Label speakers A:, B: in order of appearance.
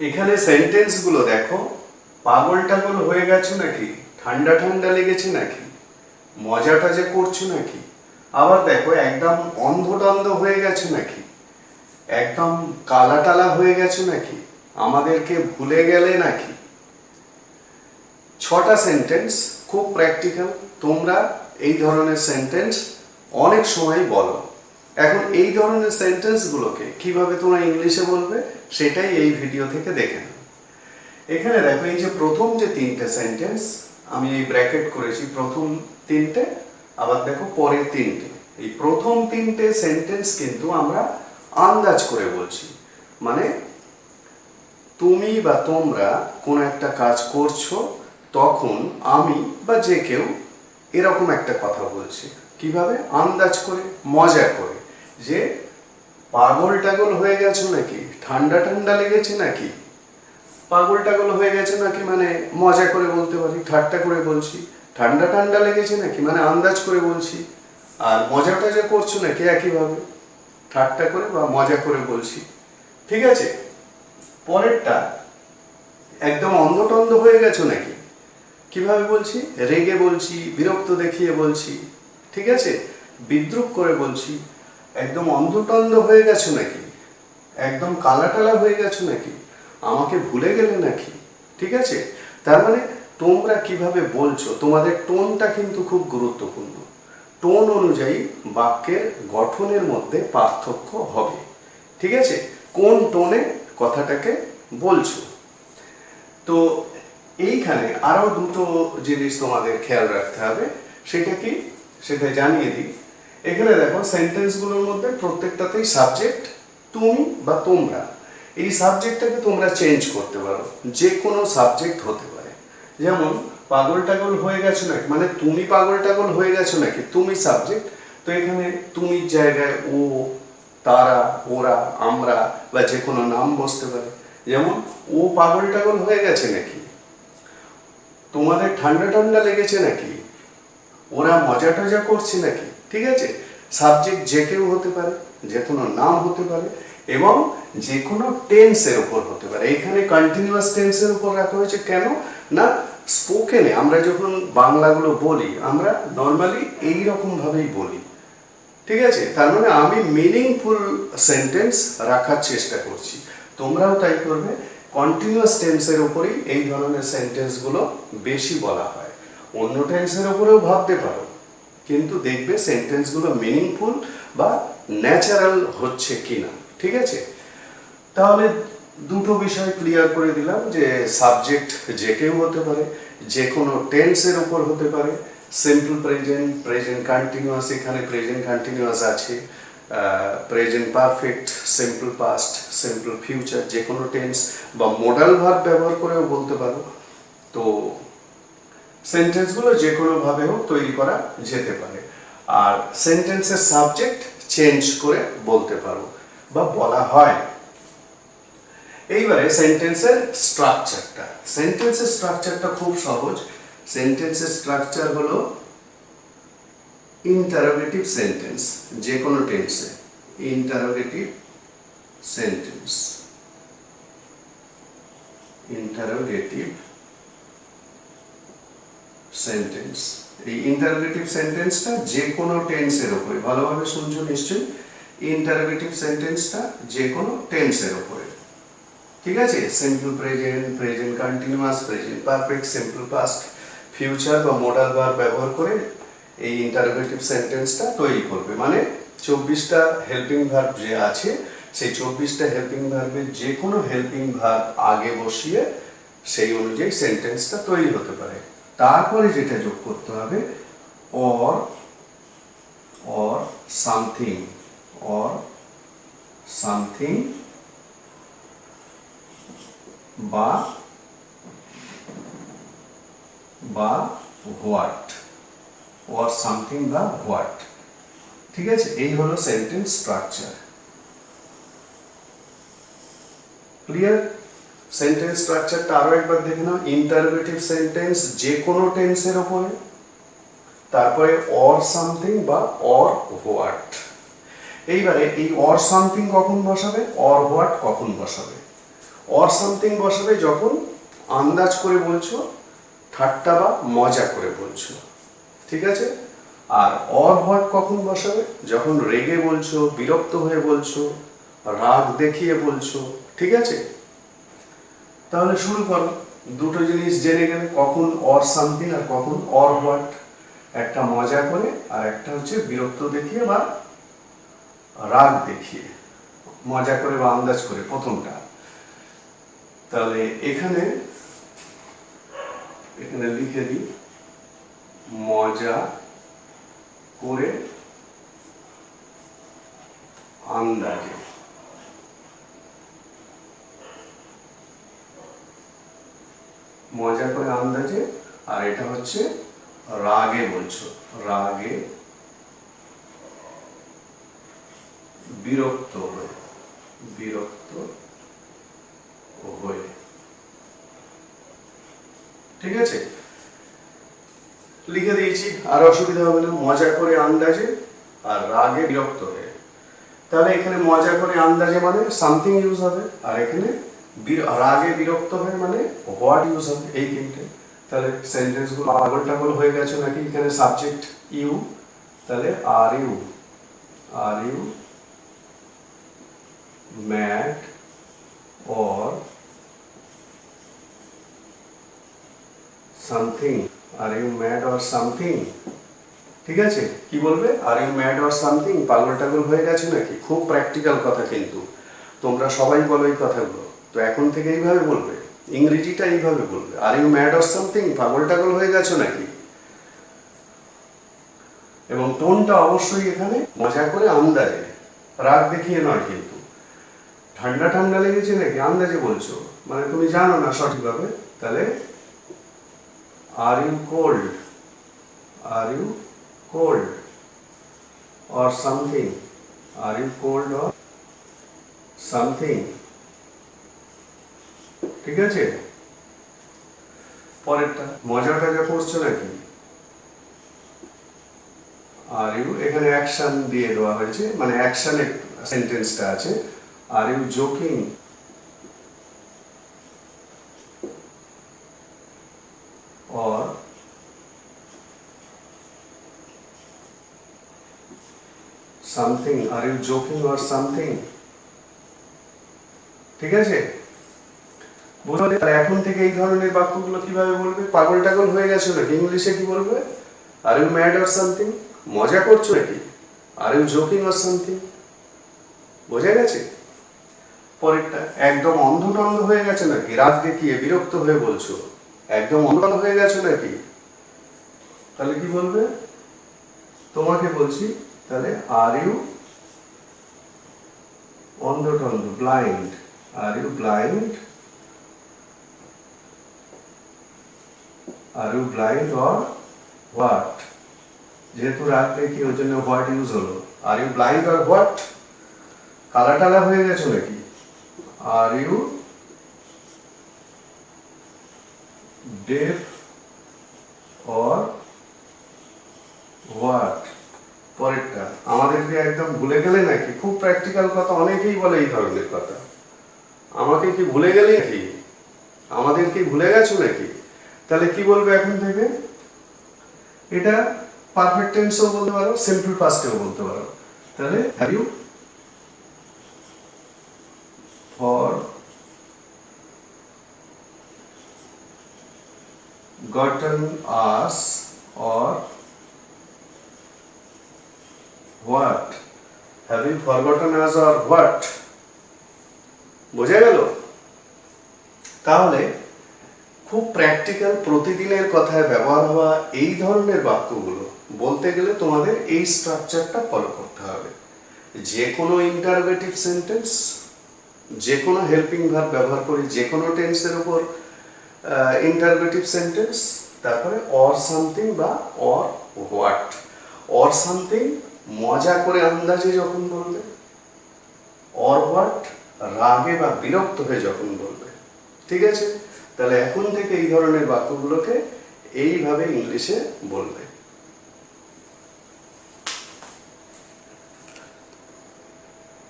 A: এখানে সেন্টেন্সগুলো দেখো পাগল টাগল হয়ে গেছো নাকি? ঠান্ডা ঠান্ডা লেগেছে নাকি? মজাটা যে করছ নাকি? আবার দেখো, একদম অন্ধ টন্ধ হয়ে গেছো নাকি? একদম কালা টালা হয়ে গেছো নাকি? আমাদেরকে ভুলে গেলে নাকি? ছটা সেন্টেন্স খুব প্র্যাকটিক্যাল তোমরা এই ধরনের সেন্টেন্স অনেক সময় বলো। এখন এই ধরনের সেন্টেন্সগুলোকে কীভাবে তোমরা ইংলিশে বলবে, সেটাই এই ভিডিও থেকে দেখে এখানে দেখো, এই যে প্রথম যে তিনটে সেন্টেন্স আমি এই ব্র্যাকেট করেছি প্রথম তিনটে, আবার দেখো পরের তিনটে। এই প্রথম তিনটে সেন্টেন্স কিন্তু আমরা আন্দাজ করে বলছি। মানে তুমি বা তোমরা কোনো একটা কাজ করছ, তখন আমি বা যে কেউ এরকম একটা কথা বলছি। কীভাবে? আন্দাজ করে মজা করে। পাগল টাগল হয়ে গেছো নাকি? ঠান্ডা ঠান্ডা লেগেছে নাকি? পাগল টাগল হয়ে গেছে নাকি মানে মজা করে বলতে পারি, ঠাট্টা করে বলছি। ঠান্ডা ঠান্ডা লেগেছে নাকি? মানে আন্দাজ করে বলছি। আর মজা টজা করছ নাকি একইভাবে? ঠাট্টা করে বা মজা করে বলছি। ঠিক আছে? পরেরটা। একদম অন্ধটন্ধ হয়ে গেছো নাকি? কীভাবে বলছি? রেগে বলছি, বিরক্ত দেখিয়ে বলছি। ঠিক আছে? বিদ্রুপ করে বলছি। একদম অন্ধটন্ধ হয়ে গেছো নাকি? একদম কালাটালা হয়ে গেছো নাকি? আমাকে ভুলে গেলে নাকি? ঠিক আছে? তার মানে তোমরা কীভাবে বলছো? তোমাদের টোনটা কিন্তু খুব গুরুত্বপূর্ণ। টোন অনুযায়ী বাক্যের গঠনের মধ্যে পার্থক্য হবে। ঠিক আছে? কোন টোনে কথাটাকে বলছো? তো এইখানে আরও দুটো জিনিস তোমাদের খেয়াল রাখতে হবে। সেটা কি? সেটা জানিয়ে দিই। এখানে দেখো সেন্টেন্সগুলোর মধ্যে প্রত্যেকটাতেই সাবজেক্ট তুমি বা তোমরা। এই সাবজেক্টটাকে তোমরা চেঞ্জ করতে পারো যে কোনো সাবজেক্ট হতে পারে। যেমন পাগল টাগল হয়ে গেছো নাকি? মানে তুমি পাগল টাগল হয়ে গেছো নাকি? তুমি সাবজেক্ট তো এখানে তুমি জায়গায় ও, তারা, ওরা, আমরা বা যে কোনো নাম বসতে পারে। যেমন, ও পাগল টাগল হয়ে গেছে নাকি? তোমাদের ঠান্ডা ঠান্ডা লেগেছে নাকি? ওরা মজা টজা করছে নাকি? ঠিক আছে? সাবজেক্ট যে কেউ হতে পারে, যে কোনো নাম হতে পারে এবং যে কোনো টেন্সের উপর হতে পারে। এখানে কন্টিনিউয়াস টেন্সের উপর রাখা হয়েছে কেন? না স্পোকেনে আমরা যখন বাংলাগুলো বলি, আমরা নর্মালি এই রকম ভাবেই বলি। ঠিক আছে? তার মানে আমি মিনিংফুল সেন্টেন্স রাখার চেষ্টা করছি। তোমরাও তাই করবে। কন্টিনিউয়াস টেন্সের উপরেই এই ধরনের সেন্টেন্সগুলো বেশি বলা হয়। অন্য টেন্সের উপরেও ভাবতে পারো। কিন্তু দেখবে সেন্টেন্সগুলো মিনিংফুল বা ন্যাচারাল হচ্ছে কি না ঠিক আছে? তাহলে দুটো বিষয় ক্লিয়ার করে দিলাম যে সাবজেক্ট যে কেউ হতে পারে, যে কোনো টেন্সের উপর হতে পারে সিম্পল প্রেজেন্ট প্রেজেন্ট কন্টিনিউয়াস এখানে প্রেজেন্ট কন্টিনিউয়াস আছে present perfect simple past simple future যে কোনো টেন্স বা মোডাল ভার্ব ব্যবহার করেও বলতে পারো। তো সেন্টেন্সগুলো যে কোনোভাবে হোক তৈরি করা যেতে পারে। আর সেন্টেন্সের সাবজেক্ট চেঞ্জ করে বলতে পারো বা বলা হয়। এইবারে সেন্টেন্সের স্ট্রাকচারটা। সেন্টেন্সের স্ট্রাকচারটা খুব সহজ। সেন্টেন্সের স্ট্রাকচার হলো ইন্টারোগেটিভ সেন্টেন্স যে কোনো টেন্সে ইন্টারোগেটিভ সেন্টেন্স ইন্টারোগেটিভ সেন্টেন্স এই ইন্টারোগেটিভ সেন্টেন্সটা যে কোনো টেন্সের উপরে, ভালোভাবে শুনছো নিশ্চয়ই? ইন্টারোগেটিভ সেন্টেন্সটা যে কোনো টেন্সের উপরে। ঠিক আছে? Simple present present continuous present perfect simple past future বা মোডাল বার ব্যবহার করে এই ইন্টারোগেটিভ সেন্টেন্সটা তৈরি করবে। মানে চব্বিশটা হেল্পিং ভার্ব যে আছে, সেই চব্বিশটা হেল্পিং ভার্বের যে কোনো হেল্পিং ভার্ব আগে বসিয়ে সেই অনুযায়ী সেন্টেন্সটা তৈরি হতে পারে। তারপরে যেটা যোগ করতে হবে or or something or something বা বা হোয়াট অর সামথিং বা হোয়াট ঠিক আছে? এই হলো সেন্টেন্স স্ট্রাকচার ক্লিয়ার সেন্টেন্স স্ট্রাকচারটা আরও একবার দেখে নাও ইন্টারোগেটিভ সেন্টেন্স যে কোনো টেন্সের ওপরে তারপরে অর সামথিং বা অর হোয়াট এইবারে এই অর সামথিং কখন বসাবে? অর হোয়াট কখন বসাবে? অর সামথিং বসাবে যখন আন্দাজ করে বলছো, ঠাট্টা বা মজা করে বলছো। ঠিক আছে? আর অর হোয়াট কখন বসাবে? যখন রেগে বলছো, বিরক্ত হয়ে বলছো, রাগ দেখিয়ে বলছো। ঠিক আছে? তাহলে শুরু করো। দুটো জিনিস জেনে গেলে, কখন অর সামথিং আর কখন অর হোয়াট একটা মজা করে আর একটা হচ্ছে বিরক্ত দেখিয়ে বা রাগ দেখিয়ে। মজা করে বা আন্দাজ করে প্রথমটা। তাহলে এখানে এখানে লিখে দিই, মজা করে আন্দাজে। মজা করে আন্দাজে, আর এটা হচ্ছে রাগে বলছো, রাগে বিরক্ত হয়ে বিরক্ত হয়ে। ঠিক আছে? লিখে দিয়েছি, আর অসুবিধা হবে না, মজা করে আন্দাজে আর রাগে বিরক্ত হয়ে। তাহলে এখানে মজা করে আন্দাজে মানে সামথিং ইউজ হবে, আর এখানে রাগে বিরক্ত হয়ে মানে হোয়াট ইউজ হবে এই তিনটে তাহলে সেন্টেন্সগুলো আগল টাগল হয়ে গেছে নাকি? এখানে সাবজেক্ট ইউ তাহলে are you are you mad or something are you mad or something ঠিক আছে? কি বলবে? Are you mad or something পাগল টাগল হয়ে গেছে নাকি? খুব প্র্যাকটিক্যাল কথা কিন্তু। তোমরা সবাই বলো এই কথাগুলো। তো এখন থেকে এইভাবে বলবে। ইংরেজিটা এইভাবে বলবে। Are you mad or something পাগল টাগল হয়ে গেছো নাকি? এবং টোনটা অবশ্যই এখানে মজা করে আন্দাজে, রাগ দেখিয়ে নয় কিন্তু। ঠান্ডা ঠান্ডা লেগেছে নাকি? আন্দাজে বলছো। মানে তুমি জানো না সঠিকভাবে। তাহলে are you cold are you cold or something are you cold or something? ঠিক আছে? পরেরটা। মজা টজা করছ নাকি? আর ইউ এখানে অ্যাকশন দিয়ে দেওয়া হয়েছে মানে অ্যাকশনের সেন্টেন্সটা আছে। Are you joking or something are you joking or something? ঠিক আছে? বুঝলে তাহলে এখন থেকে এই ধরনের বাক্যগুলো কীভাবে বলবে? পাগল টাগল হয়ে গেছো নাকি? ইংলিশে কি বলবে? Are you mad or something মজা করছ নাকি? Are you joking or something বোঝা গেছে? পরেরটা, একদম অন্ধটন্ধ হয়ে গেছে নাকি? রাত দেখিয়ে বিরক্ত হয়ে বলছো। একদম অন্ধ হয়ে গেছো নাকি? তাহলে কি বলবে? তোমাকে বলছি, তাহলে আর ইউ অন্ধ অন্ধটন্ধ blind are you blind are you blind or what যেহেতু রাত দেখি, ওই জন্য হোয়াট ইউজ হলো? Are you blind or what কালা টালা হয়ে গেছো নাকি? Are you deaf or what? পরেরটা। আমাদেরকে একদম ভুলে গেলে নাকি? খুব প্র্যাকটিক্যাল কথা, অনেকেই বলে এই ধরনের কথা। আমাকে কি ভুলে গেলে নাকি? আমাদের কি ভুলে গেছো নাকি? তাহলে কি বলবে এখন থেকে এটা পারফেক্ট টেন্সও বলতে পারো সিম্পল পাস্টেও বলতে পারো তাহলে have you for gotten us or what? Have you forgotten us or what? বোঝা গেল তাহলে খুব প্র্যাকটিক্যাল প্রতিদিনের কথায় ব্যবহার হওয়া এই ধরনের বাক্যগুলো বলতে গেলে তোমাদের এই স্ট্রাকচারটা ফলো করতে হবে। যে কোনো ইন্টারোগেটিভ সেন্টেন্স যে কোনো হেল্পিং ভার্ব ব্যবহার করি যে কোনো টেন্সের উপর ইন্টারোগেটিভ সেন্টেন্স তারপরে অর সামথিং বা অর হোয়াট অর সামথিং মজা করে আন্দাজে যখন বলবে অর হোয়াট রাগে বা বিরক্ত হয়ে যখন বলবে। ঠিক আছে? তাহলে এখন থেকে এই ধরনের বাক্যগুলোকে এইভাবে ইংলিশে বলবে।